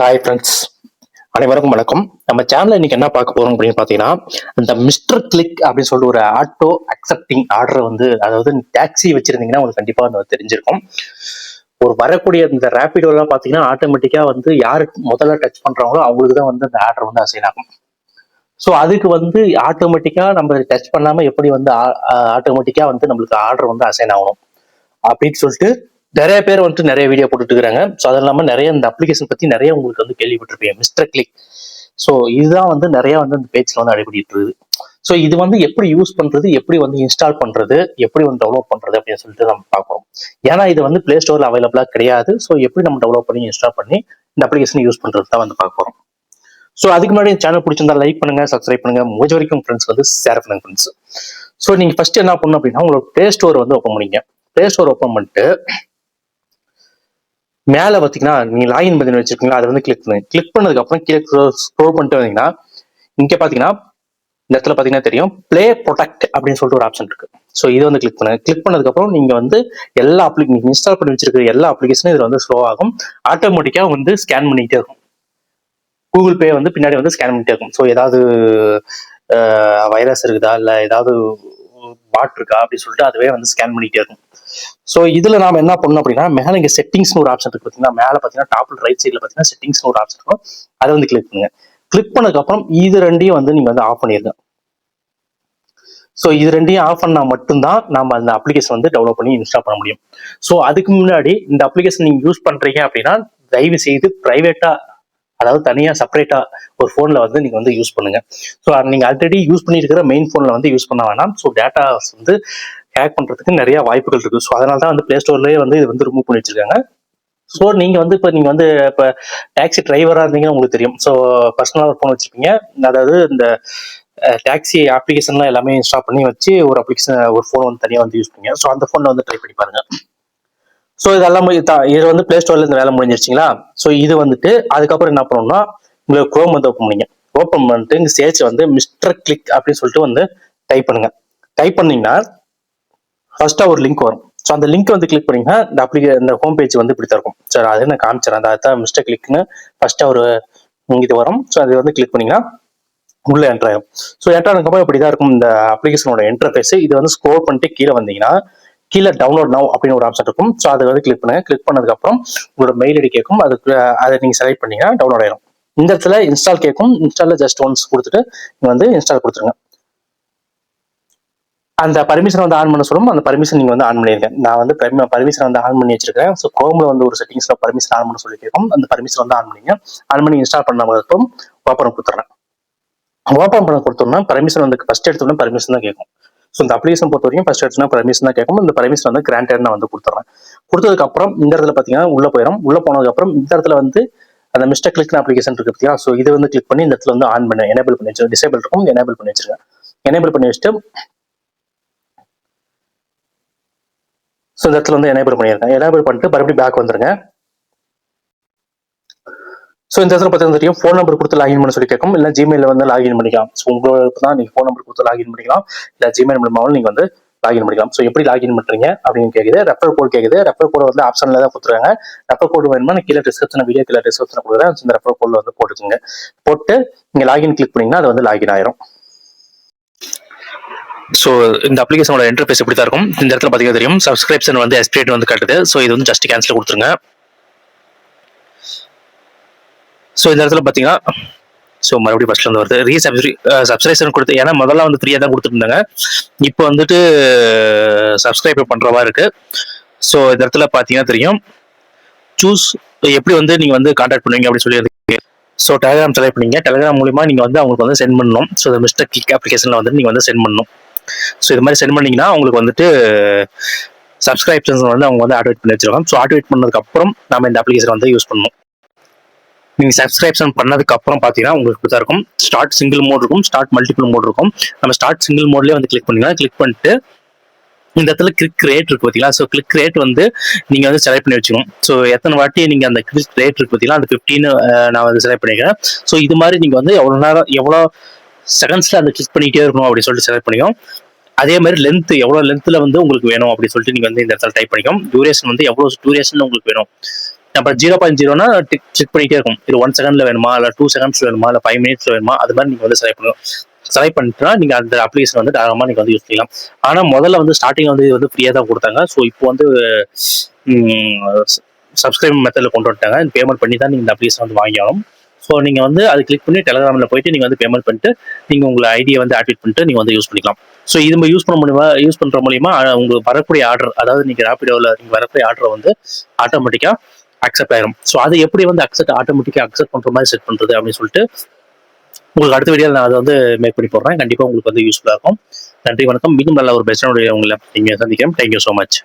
Hi friends அனைவருக்கும் வணக்கம். நம்ம சேனல்ல இன்னைக்கு என்ன பார்க்க போறோம் அப்படின்னு பார்த்தீங்கன்னா இந்த மிஸ்டர் கிளிக் அப்படின்னு சொல்லிட்டு ஒரு ஆட்டோ அக்செப்டிங் ஆர்டர் வந்து அதாவது டாக்ஸி வச்சிருந்தீங்கன்னா உங்களுக்கு கண்டிப்பா வந்து தெரிஞ்சிருக்கும். ஒரு வரக்கூடிய இந்த ரேபிடோலாம் பார்த்தீங்கன்னா ஆட்டோமேட்டிக்கா வந்து யாருக்கு முதல்ல டச் பண்றாங்களோ அவங்களுக்கு தான் வந்து அந்த ஆர்டர் வந்து அசைன் ஆகும். ஸோ அதுக்கு வந்து ஆட்டோமேட்டிக்கா நம்ம டச் பண்ணாம எப்படி வந்து ஆட்டோமேட்டிக்கா வந்து நம்மளுக்கு ஆர்டர் வந்து அசைன் ஆகணும். அப்படின்னு சொல்லிட்டு நிறைய பேர் வந்துட்டு நிறைய வீடியோ போட்டுட்டு இருக்கிறாங்க ஸோ அது இல்லாமல் நிறைய இந்த அப்ளிகேஷன் பற்றி நிறைய உங்களுக்கு வந்து கேள்விப்பட்டிருப்பீங்க. மிஸ்டர் கிளிக் ஸோ இதுதான் வந்து நிறைய வந்து அந்த பேச்சில் வந்து அடிபடிட்டு இருக்குது ஸோ இது வந்து எப்படி யூஸ் பண்றது எப்படி வந்து இன்ஸ்டால் பண்றது எப்படி வந்து டெவலப் பண்றது அப்படின்னு சொல்லிட்டு நம்ம பார்க்குறோம் ஏன்னா இது வந்து பிளே ஸ்டோர்ல அவைலபிளா கிடையாது. ஸோ எப்படி நம்ம டெவலப் பண்ணி இன்ஸ்டால் பண்ணி இந்த அப்ளிகேஷன் யூஸ் பண்றது தான் வந்து பார்க்க போறோம். ஸோ அதுக்கு முன்னாடி சேனல் பிடிச்சிருந்தா லைக் பண்ணுங்க சப்ஸ்கிரைப் பண்ணுங்க. முடிஞ்ச வரைக்கும் ஃப்ரெண்ட்ஸ் வந்து ஷேர் பண்ணுங்க ஃப்ரெண்ட்ஸ் ஸோ நீங்க ஃபர்ஸ்ட் என்ன பண்ணணும் அப்படின்னா உங்களோட பிளே ஸ்டோர் வந்து ஓப்பன் பண்ணிங்க பிளே ஸ்டோர் ஓப்பன் பண்ணிட்டு மேலே பார்த்தீங்கன்னா நீங்க லாகின் பண்ணி வச்சிருக்கீங்களா அதை வந்து கிளிக் பண்ணுங்க கிளிக் பண்ணதுக்கு அப்புறம் கீழே ஸ்க்ரோல் பண்ணிட்டு வந்தீங்கன்னா இங்க பாத்தீங்கன்னா இந்த இடத்துல பாத்தீங்கன்னா தெரியும் ப்ளே ப்ரொடக்ட் அப்படின்னு சொல்லிட்டு ஒரு ஆப்ஷன் இருக்கு. ஸோ இது வந்து கிளிக் பண்ணுங்க கிளிக் பண்ணதுக்கு அப்புறம் நீங்க வந்து எல்லா அப்ளிகே நீங்க இன்ஸ்டால் பண்ணி வச்சிருக்கிற எல்லா அப்ளிகேஷனும் இதுல வந்து ஸ்லோ ஆகும். ஆட்டோமேட்டிக்கா வந்து ஸ்கேன் பண்ணிட்டே இருக்கும். கூகுள் பே வந்து பின்னாடி வந்து ஸ்கேன் பண்ணிட்டே இருக்கும். ஸோ ஏதாவது வைரஸ் இருக்குதா? இல்லை ஏதாவது பாட் இருக்கா அப்படின்னு சொல்லிட்டு அதுவே வந்து ஸ்கேன் பண்ணிட்டே இருக்கும். ஸோ இதுல நாம என்ன பண்ணணும் அப்படின்னா மேல இங்க செட்டிங்ஸ்னு ஒரு ஆப்ஷன் இருக்கு பார்த்தீங்கன்னா மேல பார்த்தீங்கன்னா டாப் ரைட் சைடில் பார்த்தீங்கன்னா செட்டிங்ஸ்னு ஒரு ஆப்ஷன் இருக்கும். அதை வந்து கிளிக் பண்ணுங்க. கிளிக் பண்ணதுக்கு அப்புறம் இது ரெண்டையும் வந்து நீங்க வந்து ஆஃப் பண்ணிருங்க ஸோ இது ரெண்டையும் ஆஃப் பண்ணா மட்டும்தான் நம்ம அந்த அப்ளிகேஷன் வந்து டெவலப் பண்ணி இன்ஸ்டால் பண்ண முடியும். ஸோ அதுக்கு முன்னாடி இந்த அப்ளிகேஷன் நீங்க யூஸ் பண்றீங்க அப்படின்னா தயவு செய்து ப்ரைவேட்டாக அதாவது தனியாக செப்பரேட்டாக ஒரு ஃபோனில் வந்து நீங்கள் வந்து யூஸ் பண்ணுங்கள் ஸோ நீங்கள் ஆல்ரெடி யூஸ் பண்ணியிருக்கிற மெயின் ஃபோனில் வந்து யூஸ் பண்ண வேணாம். ஸோ டேட்டாஸ் வந்து ஹேக் பண்ணுறதுக்கு நிறைய வாய்ப்புகள் இருக்குது ஸோ அதனால தான் வந்து ப்ளே ஸ்டோர்லேயே வந்து இது வந்து ரிமூவ் பண்ணி வச்சிருக்காங்க. ஸோ நீங்கள் வந்து இப்போ நீங்கள் வந்து இப்போ டாக்ஸி டிரைவராக இருந்தீங்கன்னா உங்களுக்கு தெரியும். ஸோ பர்சனலாக ஒரு ஃபோன் வச்சிருப்பீங்க. அதாவது இந்த டாக்ஸி அப்ளிகேஷன்லாம் எல்லாமே இன்ஸ்டால் பண்ணி வச்சு ஒரு அப்ளிகேஷன் ஒரு ஃபோன் வந்து தனியாக வந்து யூஸ் பண்ணுங்க. ஸோ அந்த ஃபோனில் வந்து ட்ரை பண்ணி பாருங்கள் ஸோ இதெல்லாம் இது வந்து பிளே ஸ்டோர்ல இந்த வேலை முடிஞ்சிருச்சிங்களா? ஸோ இது வந்துட்டு அதுக்கப்புறம் என்ன பண்ணணும்னா உங்களுக்கு குரோம் வந்து ஓப்பன் பண்ணீங்க. ஓப்பன் பண்ணிட்டு இங்கே சேர்ச் வந்து மிஸ்டர் கிளிக் அப்படின்னு சொல்லிட்டு வந்து டைப் பண்ணுங்க. டைப் பண்ணீங்கன்னா ஃபர்ஸ்டா ஒரு லிங்க் வரும். ஸோ அந்த லிங்க் வந்து கிளிக் பண்ணீங்கன்னா இந்த அப்ளிகே இந்த ஹோம் பேஜ் வந்து இப்படி தான் இருக்கும். சார் அதை நான் காமிச்சிடறேன். அந்த அதான் மிஸ்டர் கிளிக்னு ஃபர்ஸ்டா ஒரு இது வரும். ஸோ அது வந்து கிளிக் பண்ணீங்கன்னா உள்ள என்டர் ஆகும் ஸோ என்டர் ஆனதுக்கப்புறம் இப்படி தான் இருக்கும் இந்த அப்ளிகேஷனோட என்டர்ஃபேஸ் இது வந்து ஸ்க்ரோல் பண்ணிட்டு கீழே வந்தீங்கன்னா கீழே டவுன்லோட் நவ் அப்படின்னு ஒரு ஆப்ஷன் இருக்கும். ஸோ அதை வந்து கிளிக் பண்ணுங்க. கிளிக் பண்ணதுக்கப்புறம் உங்களோட மெயில் ஐடி கேட்கும் அதுக்கு அதை நீங்கள் செலக்ட் பண்ணீங்கன்னா டவுன்லோட் ஆயிடும் இந்த இடத்துல இன்ஸ்டால் கேட்கும் இன்ஸ்டாலில் ஜஸ்ட் ஒன்ஸ் கொடுத்துட்டு நீங்க வந்து இன்ஸ்டால் கொடுத்துருங்க. அந்த பர்மிஷன் வந்து ஆன் பண்ண சொல்லும். அந்த பர்மிஷன் நீங்க வந்து ஆன் பண்ணிருங்க. நான் வந்து பர்மிஷன் வந்து ஆன் பண்ணி வச்சிருக்கேன் ஸோ குரோம்ல வந்து ஒரு செட்டிங்ஸ்ல பர்மிஷன் ஆன் பண்ண சொல்லி கேட்கும் அந்த பர்மிஷன் வந்து ஆன் பண்ணிங்க. ஆன் பண்ணி இன்ஸ்டால் பண்ண ஓப்பன் கொடுத்துறேன். ஓப்பன் பண்ண கொடுத்தோம்னா பர்மிஷன் வந்து ஃபர்ஸ்ட் எடுத்தோம்னா பர்மிஷன் தான் கேட்கும் ஸோ இந்த அப்ளிகேஷன் பொறுத்த வரைக்கும் ஃபர்ஸ்ட் எடுத்துனா பர்மிஷன் தான் கேட்கும் இந்த பர்மிஷன் வந்து கிராண்டட் நான் வந்து கொடுத்துட்றேன் கொடுத்ததுக்கப்புறம் இந்த இடத்துல பாத்தீங்கன்னா உள்ள போயிடும் உள்ள போனதுக்கு அப்புறம் இந்த இடத்துல வந்து அந்த மிஸ்டர் கிளிக் அப்ளிகேஷன் இருக்கு பார்த்தியா ஸோ இது வந்து கிளிக் பண்ணி இந்த இடத்துல வந்து ஆன் பண்ண. எனேபிள் பண்ணி வச்சிருக்கேன் டிசேபிள் இருக்கும். எனேபிள் பண்ணி வச்சிருக்கேன் எனேபிள் பண்ணி வச்சுட்டு ஸோ இந்த இடத்துல வந்து எனேபிள் பண்ணியிருக்கேன் எனேபிள் பண்ணிட்டு மறுபடியும் பேக் வந்துருங்க. ஸோ இந்த இடத்துல பார்த்தீங்கன்னா தெரியும் ஃபோன் நம்பர் கொடுத்து லாகின் பண்ண சொல்லி கேட்கும். இல்லை ஜிமெயில் வந்து லாகின் பண்ணிக்கலாம். ஸோ உங்களுக்கு தான் நீங்கள் ஃபோன் நம்பர் கொடுத்து லாகின் பண்ணிக்கலாம். இல்லை ஜிமெயில் மூலமாகவும் நீங்கள் வந்து லாகின் பண்ணிக்கலாம். ஸோ எப்படி லாகின் பண்ணுறீங்க அப்படின்னு கேட்குது ரெஃபர் கோட் கேட்குது ரெஃபர் கோட் வந்து ஆப்ஷனில் தான் கொடுத்துருக்காங்க. ரெஃபர் கோட் வேணுமா? நான் கீழே டிஸ்கிரிப்ஷன் வீடியோ கீழே டிஸ்கிரிப்ஷன் கொடுக்குறேன். இந்த ரெஃபர் கோட்ல வந்து போட்டுக்கோங்க. போட்டு நீங்கள் லாகின் கிளிக் பண்ணீங்கன்னா அது வந்து லாகின் ஆயிரும். ஸோ இந்த அப்ளிகேஷனோட இன்டர்ஃபேஸ் எப்படி தான் இருக்கும். இந்த இடத்துல பார்த்தீங்கன்னா தெரியும். சப்ஸ்கிரிப்ஷன் வந்து எஸ்பிரேட் வந்து கட்டுது. ஸோ இது வந்து ஜஸ்ட் கேன்சல் கொடுத்துருங்க. ஸோ இந்த இடத்துல பார்த்தீங்கன்னா ஸோ மறுபடியும் ஃபர்ஸ்ட்ல வந்து வருது. ரீ சப்ஸ்கிரிப்ஷன் கொடுத்து ஏன்னா முதல்ல வந்து ஃப்ரீயாக தான் கொடுத்துருந்தாங்க இப்போ வந்துட்டு சப்ஸ்கிரைப் பண்ணுறவா மாதிரி இருக்கு. ஸோ இந்த இடத்துல பார்த்தீங்கன்னா தெரியும். சூஸ் எப்படி வந்து நீங்கள் வந்து கான்டாக்ட் பண்ணுவீங்க அப்படின்னு சொல்லி ஸோ டெலிகிராம் செலக்ட் பண்ணீங்க. டெலிகிராம் மூலிமா நீங்கள் வந்து அவங்களுக்கு வந்து சென்ட் பண்ணணும். ஸோ இந்த மிஸ்டர் கிளிக் அப்ளிகேஷன்ல வந்து நீங்கள் வந்து சென்ட் பண்ணணும். ஸோ இது மாதிரி சென்ட் பண்ணீங்கன்னா உங்களுக்கு வந்துட்டு சப்ஸ்கிரிப்ஷன்ஸ் வந்து அவங்க வந்து ஆக்டிவேட் பண்ணி வச்சிருக்காங்க ஸோ ஆக்டிவேட் பண்ணதுக்கப்புறம் நம்ம இந்த அப்ளிகேஷன் வந்து யூஸ் பண்ணணும். நீங்க சப்ஸ்கிரிப்ஷன் பண்ணதுக்கு அப்புறம் பாத்தீங்கன்னா உங்களுக்கு தான் இருக்கும். ஸ்டார்ட் சிங்கிள் மோட் இருக்கும். ஸ்டார்ட் மல்டிபிள் மோட் இருக்கும். நம்ம ஸ்டார்ட் சிங்கிள் மோட்லயே வந்து கிளிக் பண்ணிக்கலாம் கிளிக் பண்ணிட்டு இந்த இடத்துல கிளிக் ரேட் இருக்கு பார்த்தீங்களா ஸோ கிளிக் ரேட் வந்து நீங்க வந்து செலக்ட் பண்ணி வச்சுக்கணும். ஸோ எத்தனை வாட்டி நீங்க அந்த கிளிக் ரேட் இருக்கு பார்த்தீங்களா அந்த ஃபிஃப்டின்னு நான் வந்து செலக்ட் பண்ணிக்கிறேன். ஸோ இது மாதிரி நீங்க வந்து எவ்வளோ நேரம் எவ்வளோ செகண்ட்ஸ்ல அந்த கிளிக் பண்ணிட்டே இருக்கணும் அப்படின்னு சொல்லிட்டு செலக்ட் பண்ணிக்கோம் அதே மாதிரி லென்த் எவ்வளோ லென்த்தில் வந்து உங்களுக்கு வேணும் அப்படின்னு சொல்லிட்டு நீங்கள் வந்து இந்த இடத்துல டைப் பண்ணிக்கோம் டியூரேஷன் வந்து எவ்வளோ டியூரேஷன் உங்களுக்கு வேணும்? நம்ம ஜீரோ பாயிண்ட் ஜீரோனா செக் பண்ணிட்டே இருக்கும். இது ஒன் செகண்ட்ல வேணுமா? இல்லை டூ செகண்ட்ஸ் வேணுமா? இல்லை ஃபைவ் மினிட்ஸ் வேணுமா? அது மாதிரி நீங்கள் வந்து செலக்ட் பண்ணுவோம் செலக்ட் பண்ணிட்டுனா நீங்கள் அந்த அப்ளிகேஷன் வந்து தாராளமாக நீங்கள் வந்து யூஸ் பண்ணிக்கலாம். ஆனால் முதல்ல வந்து ஸ்டார்டிங் வந்து இது வந்து ஃப்ரீயாக தான் கொடுத்தாங்க. ஸோ இப்போ வந்து சப்ஸ்கிரைப் மெத்தடில் கொண்டு வந்துட்டாங்க. பேமெண்ட் பண்ணி தான் நீங்கள் இந்த அப்ளிகேஷன் வந்து வாங்கியாலும் ஸோ நீங்கள் வந்து அதை கிளிக் பண்ணி டெலகிராமில் போயிட்டு நீங்கள் வந்து பேமெண்ட் பண்ணிட்டு நீங்கள் உங்களை ஐடியை வந்து ஆக்டிவேட் பண்ணிட்டு நீங்கள் வந்து யூஸ் பண்ணிக்கலாம். ஸோ இது மாதிரி யூஸ் பண்ண முடியுமா? யூஸ் பண்ணுற மூலியமா உங்களுக்கு வரக்கூடிய ஆர்டர் அதாவது நீங்கள் ரேப்பிடோவில் நீங்கள் வரக்கூடிய ஆர்டரை வந்து ஆட்டோமேட்டிக்காக அக்செப்ட் ஆயிரும். ஸோ அதை எப்படி வந்து அக்செப்ட் ஆட்டோமேட்டிக்காக அக்செப்ட் பண்ணுற மாதிரி செட் பண்ணுறது அப்படின்னு சொல்லிட்டு உங்களுக்கு அடுத்த வீடியோ நான் அதை வந்து மேக் பண்ணி போடுறேன். கண்டிப்பாக உங்களுக்கு வந்து யூஸ்ஃபுல்லாக இருக்கும். நன்றி வணக்கம். மீண்டும் நல்ல ஒரு பெஸ்டான உங்களை நீங்கள் சந்திக்கிறேன் தேங்க்யூ ஸோ மச்